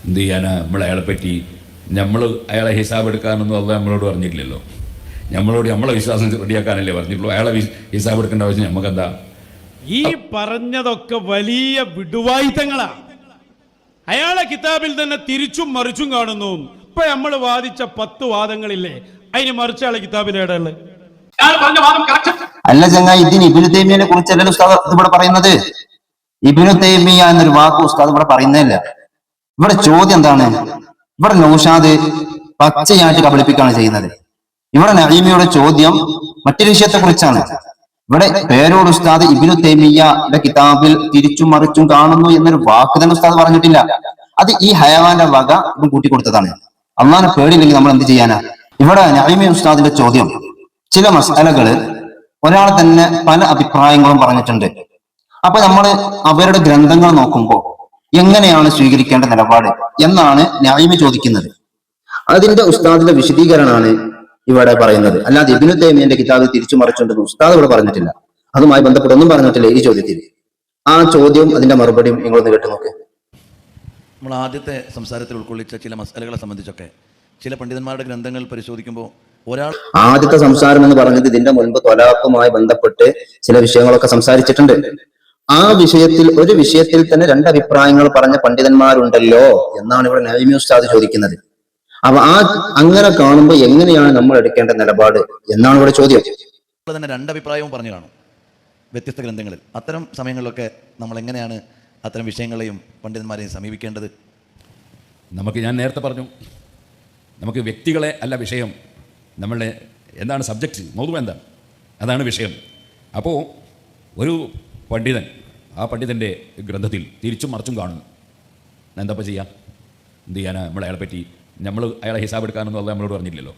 [SPEAKER 3] എന്ത് ചെയ്യാനാ? നമ്മൾ അയാളെ പറ്റി നമ്മൾ അയാളെ ഹിസാബ് എടുക്കാനൊന്നും അത് നമ്മളോട് പറഞ്ഞിട്ടില്ലല്ലോ. നമ്മളോട് നമ്മളെ വിശ്വാസം റെഡിയാക്കാനല്ലേ പറഞ്ഞിട്ടുള്ളൂ. അയാളെ ഹിസാബ് എടുക്കേണ്ട ആവശ്യം നമുക്കെന്താ
[SPEAKER 2] ഈ പറഞ്ഞതൊക്കെ വലിയ വിടുവായുധങ്ങളാ. അയാളെ കിതാബിൽ തന്നെ തിരിച്ചും മറിച്ചും കാണുന്നു. ഇപ്പൊ നമ്മൾ വാദിച്ച പത്ത് വാദങ്ങളില്ലേ അതിന് മറിച്ച ആളെ കിതാബിൽ
[SPEAKER 1] അല്ല ചങ്ങായി ഇതിന് ഇബിനു തേമിയനെ കുറിച്ചല്ലല്ലോ ഉസ്താദ് ഇവിടെ പറയുന്നത്? ഇബിനു തേമിയ എന്നൊരു വാക്ക് ഉസ്താദ് ഇവിടെ പറയുന്നില്ല ഇവിടെ ചോദ്യം എന്താണ്? ഇവിടെ നൗഷാദ് പച്ചയായിട്ട് കബളിപ്പിക്കുകയാണ് ചെയ്യുന്നത്. ഇവിടെ നഈമിയുടെ ചോദ്യം മറ്റൊരു വിഷയത്തെ കുറിച്ചാണ് ഇവിടെ പേരോട് ഉസ്താദ് ഇബിനു തൈമിയയുടെ കിതാബിൽ തിരിച്ചും മറിച്ചും കാണുന്നു എന്നൊരു വാക്ക് തന്നെ ഉസ്താദ് പറഞ്ഞിട്ടില്ല. അത് ഈ ഹയവാന്റെ വക കൂട്ടിക്കൊടുത്തതാണ്. അള്ളാനെ പേടിയില്ലെങ്കിൽ നമ്മൾ എന്ത് ചെയ്യാനാ? ഇവിടെ നഈമി ഉസ്താദിന്റെ ചോദ്യം. ചില മസാലകൾ ഒരാൾ തന്നെ പല അഭിപ്രായങ്ങളും പറഞ്ഞിട്ടുണ്ട്. അപ്പൊ നമ്മൾ അവരുടെ ഗ്രന്ഥങ്ങൾ നോക്കുമ്പോൾ എങ്ങനെയാണ് സ്വീകരിക്കേണ്ട നിലപാട്? എന്നാണ് ന്യായമി ചോദിക്കുന്നത്. അതിന്റെ ഉസ്താദിന്റെ വിശദീകരണമാണ് ഇവിടെ പറയുന്നത്. അല്ലാതെ ഇബിനു തേമിയന്റെ കിതാബ് തിരിച്ചു മറിച്ചുണ്ടെന്ന് ഉസ്താദ് ഇവിടെ പറഞ്ഞിട്ടില്ല. അതുമായി ബന്ധപ്പെട്ട് ഒന്നും പറഞ്ഞിട്ടില്ല ഈ ചോദ്യത്തിൽ. ആ ചോദ്യവും അതിന്റെ മറുപടിയും നിങ്ങളൊന്ന് കേട്ടു നോക്ക്.
[SPEAKER 4] നമ്മൾ ആദ്യത്തെ സംസാരത്തിൽ ഉൾക്കൊള്ളിച്ച ചില മസാലകളെ സംബന്ധിച്ചൊക്കെ ചില പണ്ഡിതന്മാരുടെ ഗ്രന്ഥങ്ങൾ പരിശോധിക്കുമ്പോൾ ഒരാൾ
[SPEAKER 1] ആദ്യത്തെ സംസാരം എന്ന് പറഞ്ഞത് ഇതിന്റെ മുൻപ് തൊലാക്കുമായി ബന്ധപ്പെട്ട് ചില വിഷയങ്ങളൊക്കെ സംസാരിച്ചിട്ടുണ്ട്. ആ വിഷയത്തിൽ ഒരു വിഷയത്തിൽ തന്നെ രണ്ട് അഭിപ്രായങ്ങൾ പറഞ്ഞ പണ്ഡിതന്മാരുണ്ടല്ലോ എന്നാണ് ഇവിടെ നൈമി ഉസ്താദ് ചോദിക്കുന്നത്. അപ്പൊ ആ അങ്ങനെ കാണുമ്പോൾ എങ്ങനെയാണ് നമ്മൾ എടുക്കേണ്ട നിലപാട് എന്നാണ് ഇവിടെ ചോദ്യം.
[SPEAKER 4] തന്നെ രണ്ട് അഭിപ്രായവും പറഞ്ഞു കാണും. വ്യത്യസ്ത ഗ്രന്ഥങ്ങളിൽ. അത്തരം സമയങ്ങളിലൊക്കെ നമ്മൾ എങ്ങനെയാണ് അത്തരം വിഷയങ്ങളെയും പണ്ഡിതന്മാരെയും സമീപിക്കേണ്ടത്?
[SPEAKER 3] നമുക്ക് ഞാൻ നേരത്തെ പറഞ്ഞു നമുക്ക് വ്യക്തികളെ അല്ല വിഷയം. നമ്മളുടെ എന്താണ് സബ്ജക്റ്റ് മൗതു എന്താണ്? അതാണ് വിഷയം. അപ്പോൾ ഒരു പണ്ഡിതൻ ആ പണ്ഡിതന്റെ ഗ്രന്ഥത്തിൽ തിരിച്ചും മറിച്ചും കാണുന്നു. ഞാൻ എന്താ ചെയ്യാം? എന്ത് ചെയ്യാനാ? നമ്മളെ പറ്റി നമ്മൾ അയാളെ ഹിസാബ് എടുക്കാനൊന്നും അത് നമ്മളോട് പറഞ്ഞില്ലല്ലോ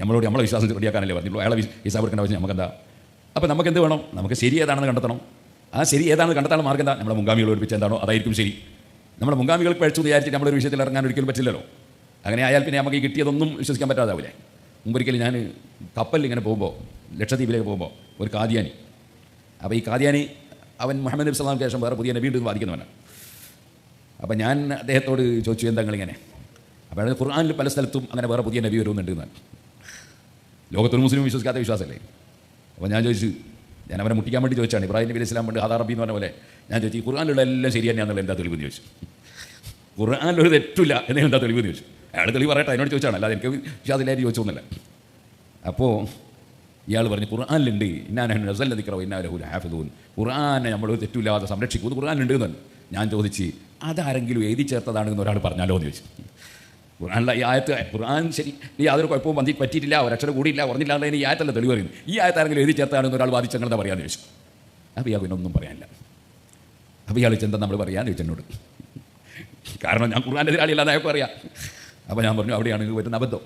[SPEAKER 3] നമ്മളോട് നമ്മളെ വിശ്വാസം റെഡിയാക്കാനല്ലേ പറഞ്ഞുള്ളൂ അയാളെ ഹിസാബ് എടുക്കേണ്ട ആവശ്യം നമുക്കെന്താ? അപ്പോൾ നമുക്ക് എന്ത് വേണം? നമുക്ക് ശരി ഏതാണെന്ന് കണ്ടെത്തണം. ആ ശരി ഏതാണെന്ന് കണ്ടെത്താനുള്ള മാർഗം എന്താ? നമ്മളെ മുൻഗാമികൾ ഒഴിപ്പിച്ച് എന്താണോ അതായിരിക്കും ശരി. നമ്മുടെ മുൻഗാമികൾ പഴിച്ചു വിചാരിച്ച് നമ്മളൊരു വിഷയത്തിൽ ഇറങ്ങാൻ ഒരിക്കലും പറ്റില്ലല്ലോ. അങ്ങനെ ആയാൽ പിന്നെ നമുക്ക് ഈ കിട്ടിയതൊന്നും വിശ്വസിക്കാൻ പറ്റാതാവില്ലേ. മുമ്പൊരിക്കലും ഞാൻ കപ്പലിൽ ഇങ്ങനെ പോകുമ്പോൾ ലക്ഷദ്വീപിലേക്ക് പോകുമ്പോൾ ഒരു കാദ്യാനി അപ്പോൾ ഈ കാദ്യാനി അവൻ മുഹമ്മദ് നബി സ്വലാമിന് ശേഷം വേറെ പുതിയ നബി ഉണ്ടെന്ന് വാദിക്കുന്നവനാണ് അപ്പം ഞാൻ അദ്ദേഹത്തോട് ചോദിച്ചു എന്താ ഇങ്ങനെ അയാൾ ഖുർആാനിൽ പല സ്ഥലത്തും അങ്ങനെ വേറെ പുതിയ നബി വരുന്നുണ്ട് എന്നാണ്. ലോകത്തൊരു മുസ്ലിം വിശ്വസിക്കാത്ത വിശ്വാസമല്ലേ? അപ്പോൾ ഞാൻ ചോദിച്ചു ഞാൻ അവനെ മുട്ടിക്കാൻ വേണ്ടി ചോദിച്ചാണ്. ഇബ്രാഹിം നബി ഇസ്ലാം പണ്ട് ഹാദാ റബ്ബി എന്ന് പറഞ്ഞ പോലെ ഞാൻ ചോദിച്ചു ഈ ഖുർആാനിലുള്ള എല്ലാം ശരി തന്നെയാണെന്നുള്ള എന്താ തെളിവ് എന്ന് ചോദിച്ചു. ഖുർആാനിലൊരു തെറ്റില്ല എന്നെ എന്താ തെളിവ് എന്ന് ചോദിച്ചു. അയാൾ തെളിവ് പറയട്ടെ അതിനോട് ചോദിച്ചാണ്. അല്ലാതെ എനിക്ക് വിശ്വാസമില്ലാതെ ചോദിച്ചൊന്നുമല്ല. അപ്പോൾ ഇയാൾ പറഞ്ഞു ഖുർആാനിലുണ്ട്. ഇന്നാനിക്കറോ ഇന്നാലഹുൽ ഹാഫിദൂൻ ഖുർആാനെ നമ്മൾ തെറ്റില്ലാതെ സംരക്ഷിക്കുന്നു ഖുർആാനിലുണ്ട് എന്ന് ഞാൻ ചോദിച്ച് അതാരെങ്കിലും എഴുതി ചേർത്തതാണെന്ന് ഒരാൾ പറഞ്ഞാലോ എന്ന് ചോദിച്ചു. ഖുർആാനിലെ ഈ ആയത്ത് ഖുർആൻ ശരി നീ യാതൊരു കുഴപ്പവും വന്നി പറ്റിയിട്ടില്ല ഒരക്ഷരം കൂടിയില്ല ഉറഞ്ഞില്ല എന്നതിന് ഈ ആയത്തല്ല തെളിവ് പറയുന്നു ഈ ആയത്ത് ആരെങ്കിലും എഴുതി ചേർത്താണെന്ന് ഒരാൾ വാദിച്ചങ്ങളെന്താ പറയാമെന്ന് ചോദിച്ചു അപ്പോൾ ഇയാൾ പിന്നൊന്നും പറയാനില്ല. അപ്പോൾ ഇയാൾ ചെന്താ നമ്മൾ പറയാമെന്ന് ചോദിച്ചു എന്നോട്? കാരണം ഞാൻ ഖുർആാന്റെ എതിരാളിയല്ലാതെ അയാൾക്ക് അറിയാം അപ്പോൾ ഞാൻ പറഞ്ഞു അവിടെയാണ് വരുന്ന അബദ്ധം.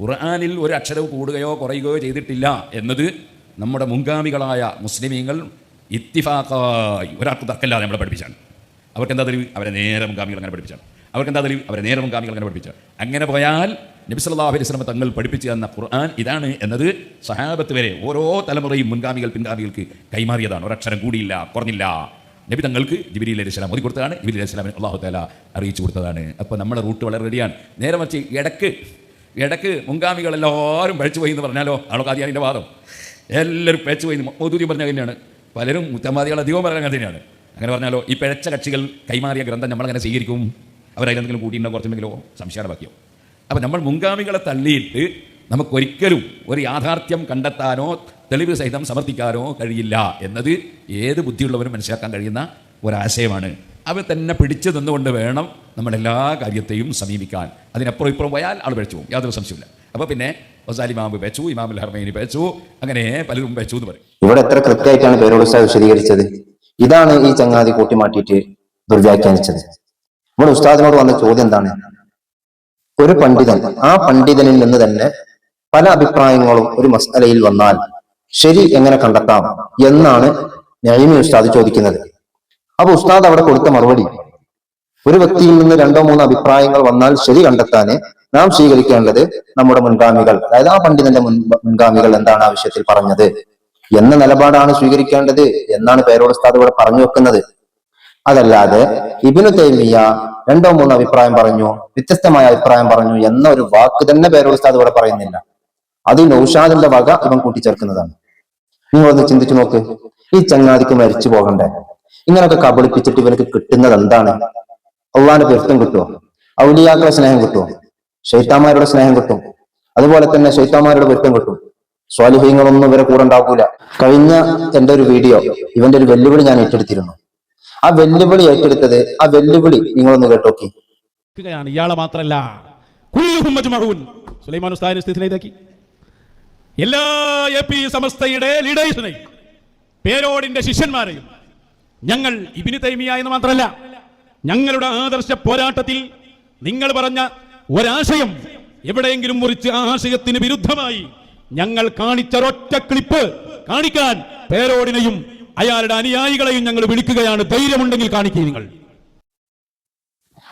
[SPEAKER 3] ഖുർആാനിൽ ഒരു അക്ഷരവും കൂടുകയോ കുറയുകയോ ചെയ്തിട്ടില്ല എന്നത് നമ്മുടെ മുൻഗാമികളായ മുസ്ലിമീങ്ങൾ ഇത്തിഫാക്കായി ഒരാൾക്ക് തർക്കമില്ലാതെ നമ്മളെ പഠിപ്പിച്ചാണ്. അവർക്ക് എന്താ തെളിവ്? അവരെ നേരെ മുൻഗാമികൾ അങ്ങനെ പഠിപ്പിച്ചാണ്. അവർക്ക് എന്താ തെളിവ് അവരെ നേരെ കാമികൾ അങ്ങനെ പഠിപ്പിച്ചു. അങ്ങനെ പോയാൽ നബി സല്ലല്ലാഹു അലൈഹി വസല്ലം തങ്ങൾ പഠിപ്പിച്ചു തന്ന ഖുർആൻ ഇതാണ് എന്നത് സഹാബത്ത് വരെ ഓരോ തലമുറയും മുൻഗാമികൾ പിൻഗാമികൾക്ക് കൈമാറിയതാണ്. ഒരക്ഷരം കൂടിയില്ല കുറഞ്ഞില്ല. നബി തങ്ങൾക്ക് ജിബിരി അലൈഹി സ്വലാം ഓതി കൊടുത്തതാണ്. ജിബിരി അലൈഹി സ്വലാമിന് അള്ളാഹു താല അറിയിച്ചു കൊടുത്തതാണ്. അപ്പോൾ നമ്മുടെ റൂട്ട് വളരെ റെഡിയാണ്. നേരെ മറിച്ച് ഇടയ്ക്ക് ഇടയ്ക്ക് മുൻഗാമികളെല്ലാവരും പഴച്ചു പോയി എന്ന് പറഞ്ഞാലോ? ആളൊക്കെ ആദ്യം അതിന്റെ വാദം? എല്ലാവരും പഴച്ചു പോയി മോദൂരി പറഞ്ഞ തന്നെയാണ്. പലരും മുത്തമാദികൾ അധികവും പറഞ്ഞ തന്നെയാണ്. അങ്ങനെ പറഞ്ഞാലോ ഈ പിഴച്ച കക്ഷികൾ കൈമാറിയ ഗ്രന്ഥം നമ്മളങ്ങനെ സ്വീകരിക്കും? അവരതിലെന്തെങ്കിലും കൂട്ടിയിട്ടുണ്ടോ? കുറച്ചെങ്കിലോ സംശയമാണ് ബാക്കിയോ. അപ്പം നമ്മൾ മുൻഗാമികളെ തള്ളിയിട്ട് നമുക്കൊരിക്കലും ഒരു യാഥാർത്ഥ്യം കണ്ടെത്താനോ തെളിവ് സഹിതം സമർത്ഥിക്കാനോ കഴിയില്ല എന്നത് ഏത് ബുദ്ധിയുള്ളവരും മനസ്സിലാക്കാൻ കഴിയുന്ന ഒരാശയമാണ്. അവർ തന്നെ പിടിച്ചു നിന്നുകൊണ്ട് വേണം നമ്മളെല്ലാ കാര്യത്തെയും സമീപിക്കാൻ. അതിനപ്പുറം ഇപ്പുറം പോയാൽ ആൾ വെച്ചു പോകും. യാതൊരു സംശയമില്ല അപ്പോൾ പിന്നെ ഒസാലി ഇമാമ് വെച്ചു ഇമാമുൽ ഹർമൈനി വെച്ചു അങ്ങനെ പലരും വെച്ചു എന്ന് പറയും.
[SPEAKER 1] ഇവിടെ എത്ര കൃത്യമായിട്ടാണ് പേരോട് വിശദീകരിച്ചത്? ഇതാണ് ഈ ചങ്ങാതി കൂട്ടിമാറ്റിയിട്ട് ദുർവ്യാഖ്യാനിച്ചത്. ഇവിടെ ഉസ്താദിനോട് വന്ന ചോദ്യം എന്താണ്? ഒരു പണ്ഡിതൻ ആ പണ്ഡിതനിൽ നിന്ന് തന്നെ പല അഭിപ്രായങ്ങളും ഒരു മസ്തലയിൽ വന്നാൽ ശരി എങ്ങനെ കണ്ടെത്താം എന്നാണ് നൈമി ഉസ്താദ് ചോദിക്കുന്നത്. അപ്പൊ ഉസ്താദ് അവിടെ കൊടുത്ത മറുപടി ഒരു വ്യക്തിയിൽ നിന്ന് രണ്ടോ മൂന്നോ അഭിപ്രായങ്ങൾ വന്നാൽ ശരി കണ്ടെത്താൻ നാം സ്വീകരിക്കേണ്ടത് നമ്മുടെ മുൻഗാമികൾ അതായത് ആ പണ്ഡിതന്റെ മുൻ മുൻഗാമികൾ എന്താണ് ആ വിഷയത്തിൽ പറഞ്ഞത്? എന്ന നിലപാടാണ് സ്വീകരിക്കേണ്ടത് എന്നാണ് പേരോട് ഉസ്താദ് ഇവിടെ പറഞ്ഞു വെക്കുന്നത്. അതല്ലാതെ ഇബിനു തൈമിയ രണ്ടോ മൂന്നോ അഭിപ്രായം പറഞ്ഞു വ്യത്യസ്തമായ അഭിപ്രായം പറഞ്ഞു എന്ന ഒരു വാക്ക് തന്നെ പേരോട് ഉസ്താദ് ഇവിടെ പറയുന്നില്ല. അത് നൌഷാദിന്റെ വക ഇവൻ കൂട്ടിച്ചേർക്കുന്നതാണ്. നിങ്ങളൊന്ന് ചിന്തിച്ചു നോക്ക്. ഈ ചങ്ങാതിക്ക് മരിച്ചു പോകണ്ടേ? ഇങ്ങനൊക്കെ കബളിപ്പിച്ചിട്ട് ഇവനക്ക് കിട്ടുന്നത് എന്താണ്? അള്ളാന്റെ പെരുത്തം കിട്ടുമോ ഔലിയാക്കളുടെ സ്നേഹം കിട്ടുമോ ഷെയ്ത്താമാരുടെ സ്നേഹം കിട്ടും. അതുപോലെ തന്നെ ഷെയ്ത്താമാരുടെ പെരുത്തം കിട്ടും. സ്വാലിഹീങ്ങളൊന്നും ഇവരെ കൂടെ ഉണ്ടാകൂല കഴിഞ്ഞ എന്റെ ഒരു വീഡിയോ ഇവന്റെ ഒരു വെല്ലുവിളി ഞാൻ ഏറ്റെടുത്തിരുന്നു. ആ വെല്ലുവിളി ഏറ്റെടുത്തത് ആ വെല്ലുവിളി നിങ്ങളൊന്ന് കേട്ടോക്കി.
[SPEAKER 2] ഇയാളെ മാത്രല്ല. സുലൈമാൻ എല്ലാ പേരോടിന്റെ ശിഷ്യന്മാരെയും ഞങ്ങൾ ഇബിന് തൈമിയ എന്ന് മാത്രമല്ല ഞങ്ങളുടെ ആദർശ പോരാട്ടത്തിൽ നിങ്ങൾ പറഞ്ഞ ഒരാശയം എവിടെയെങ്കിലും മുറിച്ച് ആശയത്തിന് വിരുദ്ധമായി ഞങ്ങൾ കാണിച്ച ഒറ്റ ക്ലിപ്പ് കാണിക്കാൻ പേരോടിനെയും അയാളുടെ അനുയായികളെയും ഞങ്ങൾ വിളിക്കുകയാണ്. ധൈര്യമുണ്ടെങ്കിൽ കാണിക്കുക നിങ്ങൾ.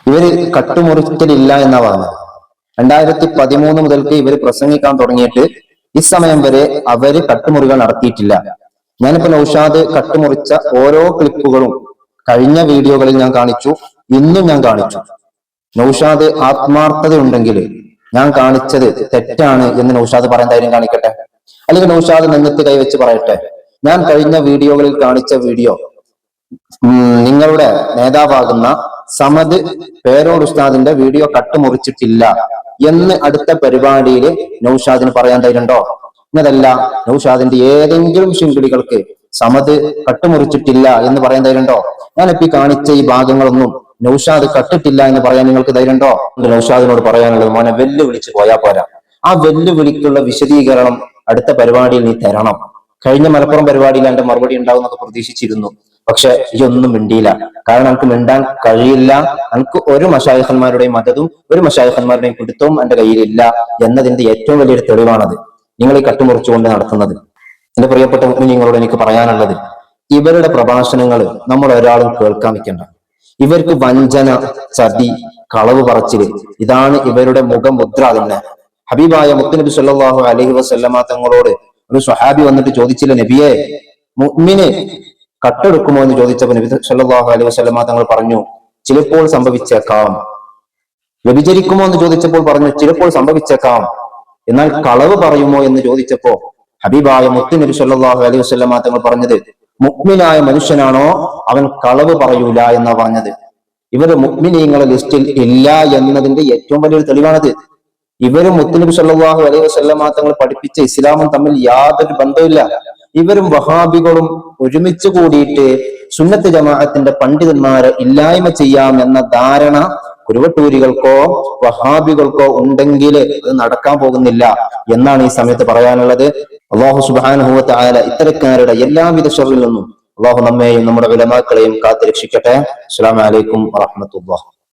[SPEAKER 1] ഇവർ കട്ടുമുറിക്കലില്ല എന്നാ പറഞ്ഞത് രണ്ടായിരത്തി പതിമൂന്ന് മുതൽക്ക് ഇവർ പ്രസംഗിക്കാൻ തുടങ്ങിയിട്ട് ഈ സമയം വരെ അവർ കട്ടുമുറികൾ നടത്തിയിട്ടില്ല. ഞാനിപ്പോ നൌഷാദ് കട്ടുമുറിച്ച ഓരോ ക്ലിപ്പുകളും കഴിഞ്ഞ വീഡിയോകളിൽ ഞാൻ കാണിച്ചു ഇന്നും ഞാൻ കാണിച്ചു. നൌഷാദ് ആത്മാർത്ഥത ഉണ്ടെങ്കിൽ ഞാൻ കാണിച്ചത് തെറ്റാണ് എന്ന് നൌഷാദ് പറയാൻ ധൈര്യം കാണിക്കട്ടെ? അല്ലെങ്കിൽ നൌഷാദ് നിന്നിട്ട് കൈവച്ച് പറയട്ടെ? ഞാൻ കഴിഞ്ഞ വീഡിയോകളിൽ കാണിച്ച വീഡിയോ. നിങ്ങളുടെ നേതാവാകുന്ന സമദ് പേരോട് ഉസ്താദിന്റെ വീഡിയോ കട്ടുമുറിച്ചിട്ടില്ല എന്ന് അടുത്ത പരിപാടിയിൽ നൌഷാദിന് പറയാൻ തരുന്നുണ്ടോ? എന്നതല്ല നൌഷാദിന്റെ ഏതെങ്കിലും ശിങ്കിടികൾക്ക് സമദ് കട്ടുമുറിച്ചിട്ടില്ല എന്ന് പറയാൻ തരുന്നുണ്ടോ? ഞാനിപ്പോ ഈ കാണിച്ച ഈ ഭാഗങ്ങളൊന്നും നൌഷാദ് കട്ടിട്ടില്ല എന്ന് പറയാൻ നിങ്ങൾക്ക് എന്റെ നൌഷാദിനോട് പറയാനുള്ളത് മോനെ വെല്ലുവിളിച്ച് പോയാ പോരാ. ആ വെല്ലുവിളിക്കുള്ള വിശദീകരണം അടുത്ത പരിപാടിയിൽ നീ തരണം. കഴിഞ്ഞ മലപ്പുറം പരിപാടിയിൽ എന്റെ മറുപടി ഉണ്ടാവും എന്നൊക്കെ പ്രതീക്ഷിച്ചിരുന്നു. പക്ഷെ ഇതൊന്നും മിണ്ടിയില്ല. കാരണം നമുക്ക് മിണ്ടാൻ കഴിയില്ല. നമുക്ക് ഒരു മഷായഹന്മാരുടെയും മതതും ഒരു മഷായഹന്മാരുടെയും പിടുത്തവും എന്റെ കയ്യിലില്ല എന്നതിന്റെ ഏറ്റവും വലിയൊരു തെളിവാണത് നിങ്ങൾ ഈ കട്ടുമുറിച്ചുകൊണ്ട് നടത്തുന്നത്. എന്റെ പ്രിയപ്പെട്ട നിങ്ങളോട് എനിക്ക് പറയാനുള്ളത് ഇവരുടെ പ്രഭാഷണങ്ങൾ നമ്മൾ ഒരാളും കേൾക്കാൻ നിൽക്കണ്ട. ഇവർക്ക് വഞ്ചന ചതി കളവ് പറച്ചിൽ ഇതാണ് ഇവരുടെ മുഖമുദ്ര തന്നെ. ഹബീബായ മുത്തുനബി സല്ലാഹു അലഹി വസല്ലമ തങ്ങളോട് ഒരു സ്വഹാബി വന്നിട്ട് ചോദിച്ചില്ല നബിയെ മുഅ്മിന് കട്ടെടുക്കുമോ? എന്ന് ചോദിച്ചപ്പോൾ നബി സല്ലല്ലാഹു അലൈഹി വസല്ലമ തങ്ങൾ പറഞ്ഞു ചിലപ്പോൾ സംഭവിച്ചേക്കാം. വ്യഭിചരിക്കുമോ എന്ന് ചോദിച്ചപ്പോൾ പറഞ്ഞു ചിലപ്പോൾ സംഭവിച്ചേക്കാം. എന്നാൽ കളവ് പറയുമോ എന്ന് ചോദിച്ചപ്പോ ഹബീബായ മുത്തു നബി സല്ലല്ലാഹു അലൈഹി വസല്ലമ തങ്ങൾ പറഞ്ഞത് മുഗ്മിനായ മനുഷ്യനാണോ? അവൻ കളവ് പറയൂല എന്നാ പറഞ്ഞത്. ഇവർ മുഗ്മിനീങ്ങളെ ലിസ്റ്റിൽ ഇല്ല എന്നതിന്റെ ഏറ്റവും വലിയൊരു തെളിവാണത്. ഇവരും മുത്തലിബ് സല്ലാഹു അലൈഹി വസല്ലമ തങ്ങൾ പഠിപ്പിച്ച ഇസ്ലാമും തമ്മിൽ യാതൊരു ബന്ധവുമില്ല. ഇവരും വഹാബികളും ഒരുമിച്ച് കൂടിയിട്ട് സുന്നത്ത് ജമാഅത്തിന്റെ പണ്ഡിതന്മാരെ ഇല്ലായ്മ ചെയ്യാം എന്ന ധാരണ കുരുവട്ടൂരികൾക്കോ വഹാബികൾക്കോ ഉണ്ടെങ്കിൽ അത് നടക്കാൻ പോകുന്നില്ല എന്നാണ് ഈ സമയത്ത് പറയാനുള്ളത്. അള്ളാഹു സുബാനുഭവത്തെ ആയ ഇത്തരക്കാരുടെ എല്ലാവിധ ഷറിൽ നിന്നും അള്ളാഹു നമ്മയെയും നമ്മുടെ വിലമാക്കളെയും കാത്തു രക്ഷിക്കട്ടെ അസ്സാം വലൈക്കും വറഹ്മത്തുള്ളാഹി.